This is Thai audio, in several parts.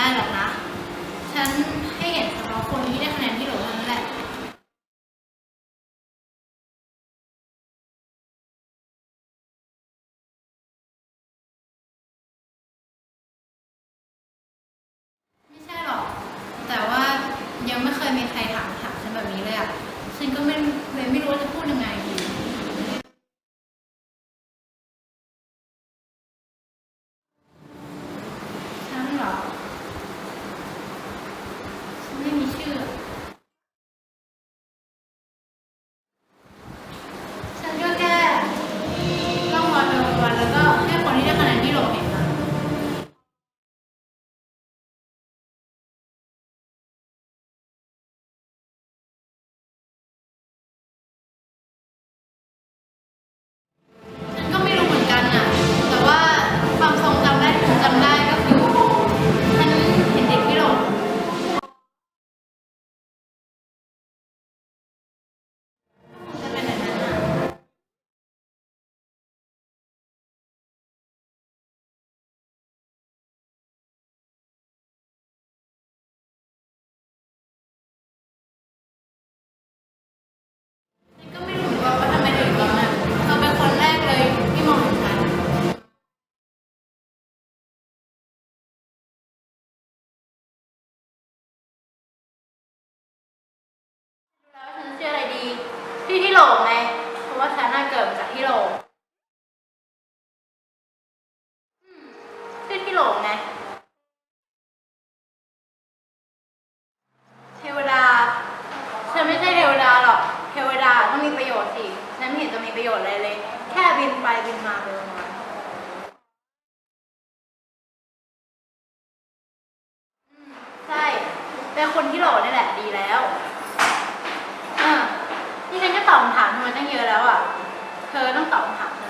ได้หรอกนะ ฉันให้เห็นเฉพาะคนที่ได้คะแนนที่โหลเท่านั่นแหละ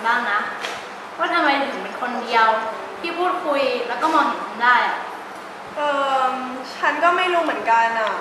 บ้างนะ ว่าทำไมถึงเป็นคนเดียวที่พูดคุยแล้วก็มองเห็นคุณได้อะ เออฉันก็ไม่รู้เหมือนกันอะ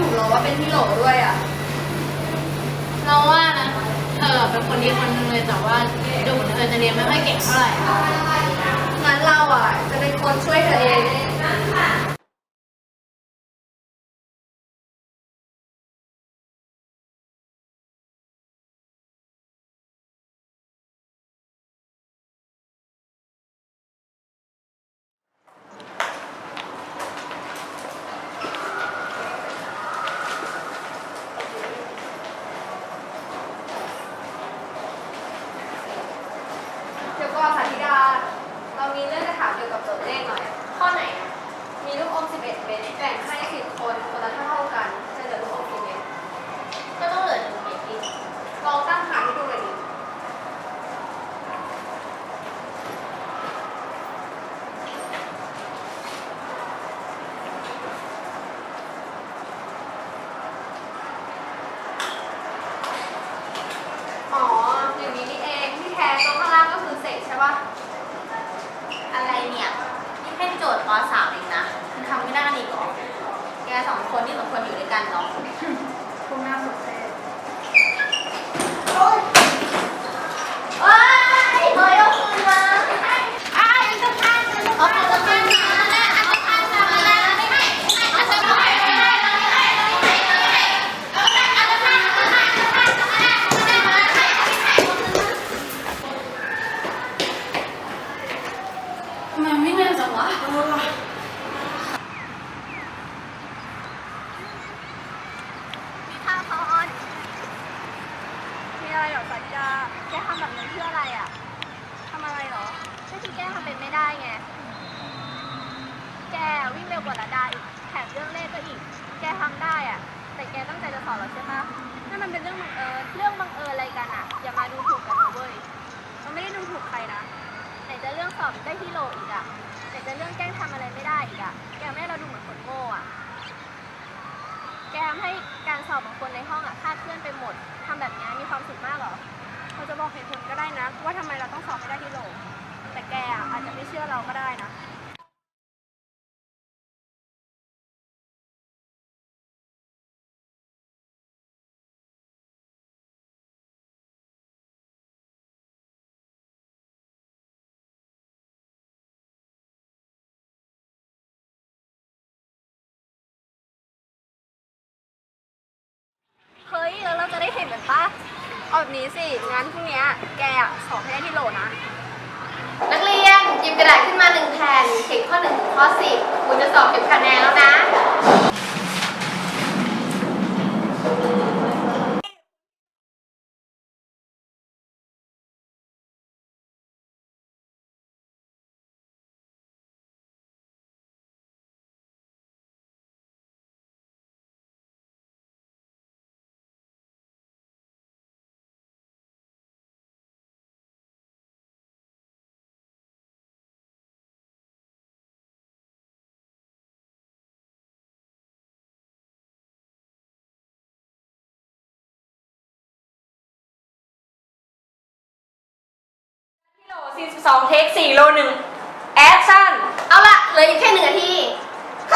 ถูกเราว่าเป็นพี่โหลด้วยอะ เราว่านะ เธอเป็นคนที่คนนึงเลยแต่ว่าดูเหมือนเธอจะเรียนไม่ค่อยเก่งเท่าไหร่งั้นเราอะ จะเป็นคนช่วยเธอเอง อย่ามาดูถูกกันนะเว้ยเราไม่ได้ดูถูกใครนะไหนจะเรื่องสอบได้ที่โหลอีกอะไหนจะเรื่องแกล้งทำอะไรไม่ได้อีกอะแกไม่ให้เราดูเหมือนคนโง่อะแกทำให้การสอบของคนในห้องอะคลาดเคลื่อนไปหมดทำแบบนี้มีความสุขมากเหรอเราจะบอกเหตุผลก็ได้นะ ว่าทำไมเราต้องสอบให้ได้ที่โหลแต่แกอะอาจจะไม่เชื่อเราก็ได้นะ เอาแบบนี้สิงั้นพรุ่งเนี้ยแกอะสอบให้ได้ที่โหลนะ นักเรียนหยิบกระดาษขึ้นมาหนึ่งแผ่นเขียนข้อหนึ่งถึงข้อสิบคุณจะสอบเก็บคะแนนแล้วนะ 42 เทค 4 โลหนึ่งแอคชั่น เอาละเหลืออีกแค่หนึ่งนาทีเ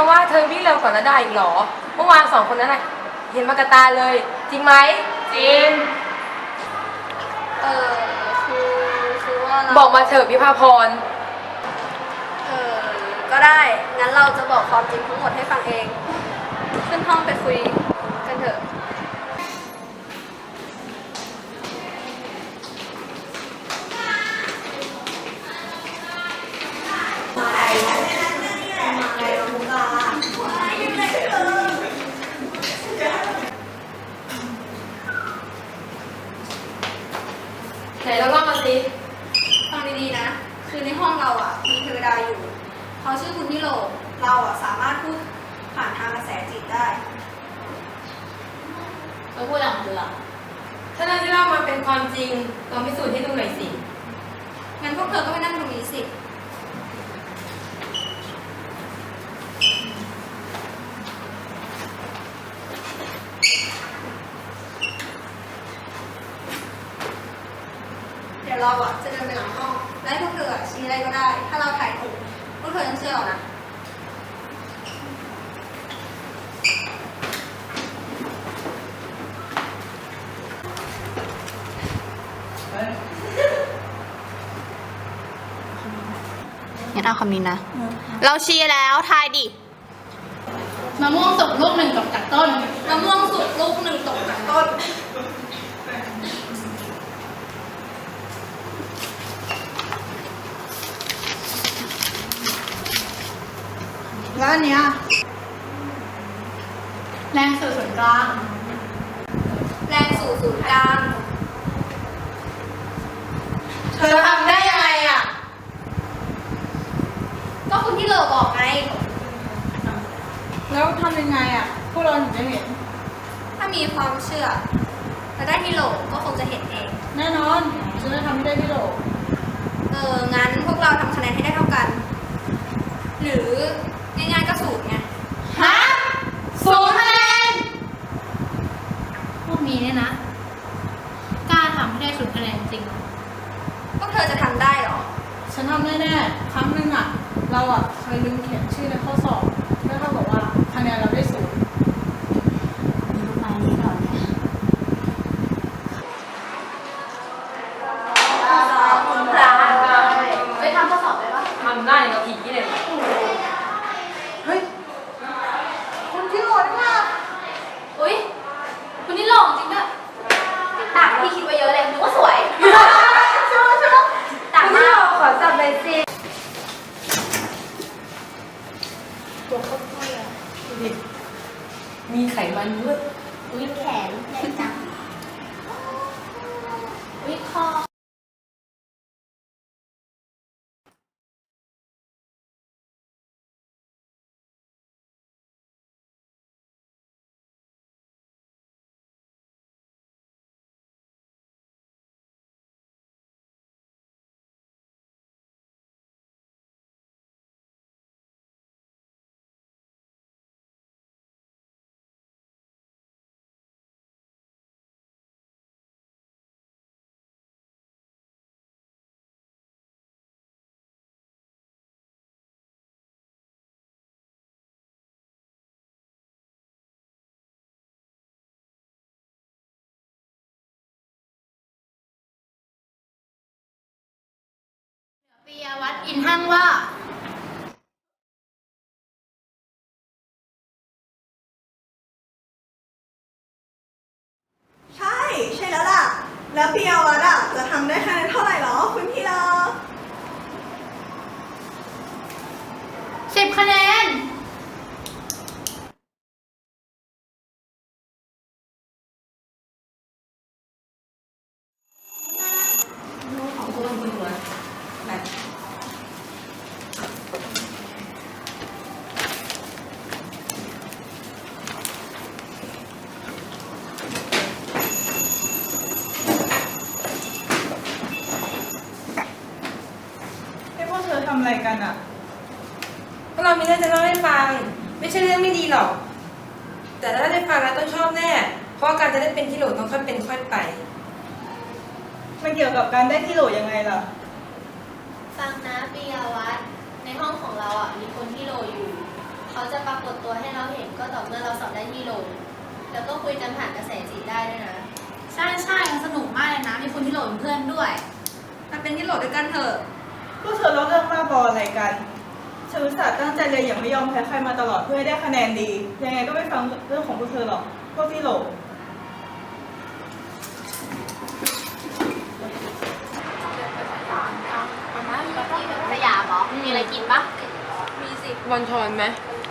มาว่าเธอวิ่งเร็วกว่านาดาอีกเหรอ เมื่อวานสองคนนั้นน่ะเห็นมากระตาเลย จริงไหมจริง เออคือคือว่าเราบอกมาเถอะวิภาพร เออก็ได้ งั้นเราจะบอกความจริงทั้งหมดให้ฟังเอง ขึ้นห้องไปคุยกันเถอะ ไหนเราเล่ามาสิ ฟังดีๆนะ คือในห้องเราอะ มีเทวดาอยู่ เขาชื่อคุณที่โลกเราอะสามารถพูดผ่านทางกระแสจิตได้ เธอพูดอะไรของเธออะ ถ้าเราที่เล่ามาเป็นความจริง เราพิสูจน์ให้ดูหน่อยสิ งั้นพวกเธอก็ไปนั่งตรงนี้สิ เดี๋ยวเราอะจะเดินไปหลังห้องแล้วให้พวกเธออะชี้อะไรก็ได้ ถ้าเราถ่ายถูกพวกเธอต้องเชื่อเรานะ งั้นเอาคำนี้นะ เราชี้แล้วทายดิ มะม่วงสุกลูกหนึ่งตกจากต้น มะม่วงสุกลูกหนึ่งตกจากต้น แล้วอันเนี้ยแรงสื่อส่วนกลาง แรงสู่ศูนย์กลาง เธอทำได้ยังไงอะ ก็คุณที่เลอบอกไง แล้วทำยังไงอะ พวกเราถึงจะเห็น ถ้ามีความเชื่อแต่ได้ที่โหลก็คงจะเห็นเอง แน่นอนฉันจะทำให้ได้ที่โหลเอองั้นพวกเราทำคะแนนให้ได้เท่ากัน หรือ ง่ายๆก็สูตรไงฮะศูนย์คะแนนพวกนี้เนี่ยนะ กล้าทำให้ได้ศูนย์คะแนนจริงเหรอพวกเธอจะทำได้เหรอ ฉันทำแน่ๆครั้งหนึ่งอะ เราอะเคยลืมเขียนชื่อในข้อสอบแล้วเท่ากับว่าคะแนนเราได้ศูนย์ มีลูกไม้นี่เหรอเนี่ย ไปทำข้อสอบได้ปะ ทำได้เราผีเลย เตัวเขาเท่าไหร่ดูดิมีไขมันด้วย อุ้ยแขนใหญ่จังอุ้ยคอ ปียวัฒน์อินห้างว่า ใช่ ใช่แล้วล่ะ แล้วพี่อาวัตอะ จะทำได้คะแนนเท่าไหร่หรอ คุณพี่ลอ สิบคะแนน ของตัวจริงเหรอไหน ไอ้พวกเธ อทำอะไรกันอะพวกเรามีเรื่องจะเล่าให้ฟัง ไม่ใช่เรื่องไม่ดีหรอก แต่ถ้าได้ฟังแล้วต้องชอบแน่ เพราะว่าการจะได้เป็นที่โหลต้องค่อยเป็นค่อยไป มันเกี่ยวกับการได้ที่โหลยังไงล่ะ ฟังนะปียวัฒน์ในห้องของเราอะมีคนที่โหลอยู่ เขาจะปรากฏตัวให้เราเห็นก็ต่อเมื่อเราสอบได้ที่โหลแล้วก็คุยกันผ่านกระแสจิตได้ด้วยนะ ใช่ใช่สนุกมากเลยนะ มีคนที่โหลเป็นเพื่อนด้วยมาเป็นที่โหลดด้วยกันเถอะ พวกเธอเล่าเรื่องบ้าบออะไรกันฉันอุตส่าห์ตั้งใจเรียนอย่างไม่ยอมแพ้ใครมาตลอดเพื่อให้ได้คะแนนดี ยังไงก็ไม่ฟังเรื่องของพวกเธอหรอก พวกที่โหลสยามเหรอ มีอะไรกินปะมีสิบอลชอนไหม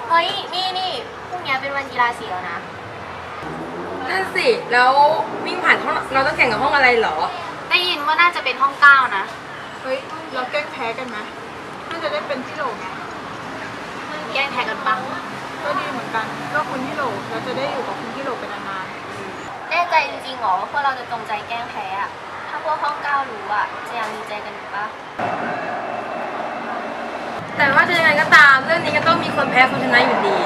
เฮ้ย นี่นี่พรุ่งนี้เป็นวันกีฬาสีแล้วนะ นั่นสิ แล้ววิ่งผ่านห้องเราต้องแข่งกับห้องอะไรเหรอ ได้ยินว่าน่าจะเป็นห้องเก้านะ เฮ้ย เราแกล้งแพ้กันไหมน่าจะได้เป็นที่โหลไงแกล้งแพ้กันปะก็ดีเหมือนกันก็คุณที่โหลเราจะได้อยู่กับคุณที่โหลเป็นนานแน่ใจจริงๆเหรอว่าพวกเราจะจงใจแกล้งแพ้อะถ้าพวกห้องเก้ารู้อะจะยังมีใจกันอยู่ปะแต่ว่าจะยังไงก็ตามเรื่องนี้ก็ต้องมีคนแพ้คนชนะอยู่ดี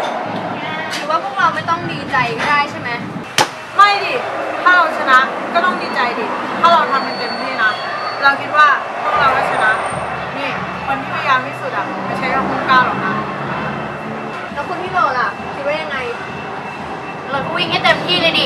หรือว่าพวกเราไม่ต้องดีใจก็ได้ใช่ไหมๆไม่ดิถ้าเราชนะก็ต้องดีใจดิถ้าเราทำมันเต็มที่นะเราคิดว่าพวกเราก็ชนะนี่ คนที่พยายามที่สุดอะไม่ใช่แค่คุณก้าวหรอกนะแล้วคุณพี่โหลล่ะคิดว่ายังไง เราก็วิ่งให้เต็มที่เลยดิ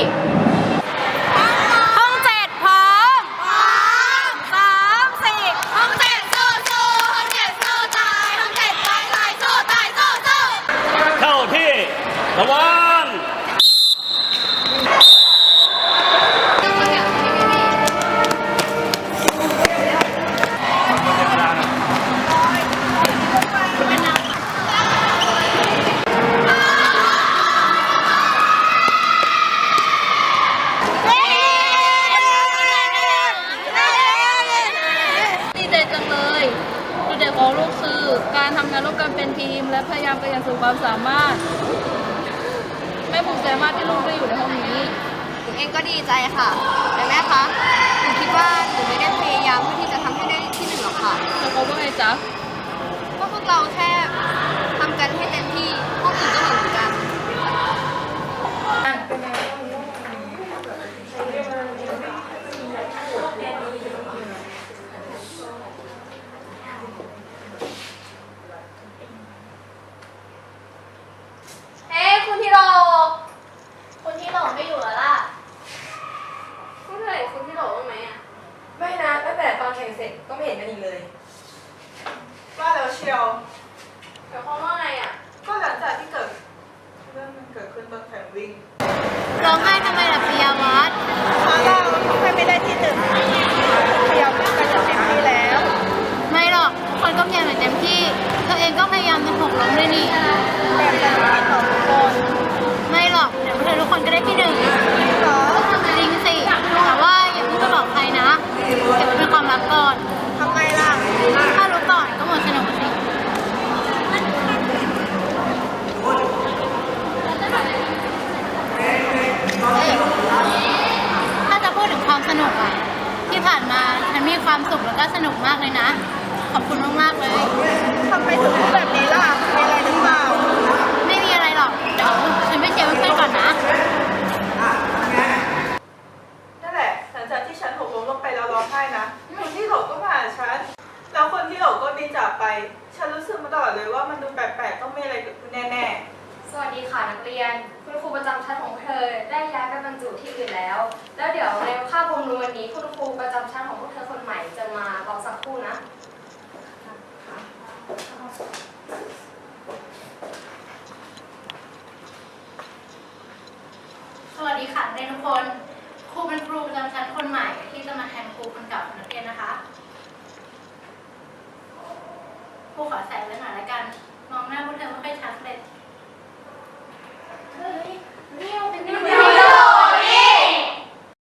ก็สนุกมากเลยนะ ขอบคุณมากๆเลย ทำไมถึงพูดแบบนี้ล่ะมีอะไรหรือเปล่า ไม่มีอะไรหรอก เดี๋ยวฉันไปเชียร์เพื่อนๆก่อนนะ นั่นแหละหลังจากที่ฉันหกล้มลงไปแล้วร้องไห้นะคนที่หลบก็มาหาฉัน แล้วคนที่หลบก็ดีจากไป ฉันรู้สึกมาตลอดเลยว่ามันดูแปลกๆ ต้องมีอะไรเกิดขึ้นแน่สวัสดีค่ะนักเรียน คุณครูประจำชั้นของเธอได้ย้ายไปบรรจุที่อื่นแล้ว แล้วเดี๋ยวในคาบรวมวันนี้คุณครูประจำชั้นของพวกเธอคนใหม่จะมารอสักครู่นะสวัสดีค่ะเรียนทุกคน ครูเป็นครูประจำชั้นคนใหม่ที่จะมาแทนครูคนเก่าของนักเรียนนะคะครูขอแสงไว้หน่อยละกัน มองหน้าพวกเธอไม่ค่อยชัดเลย Thank you.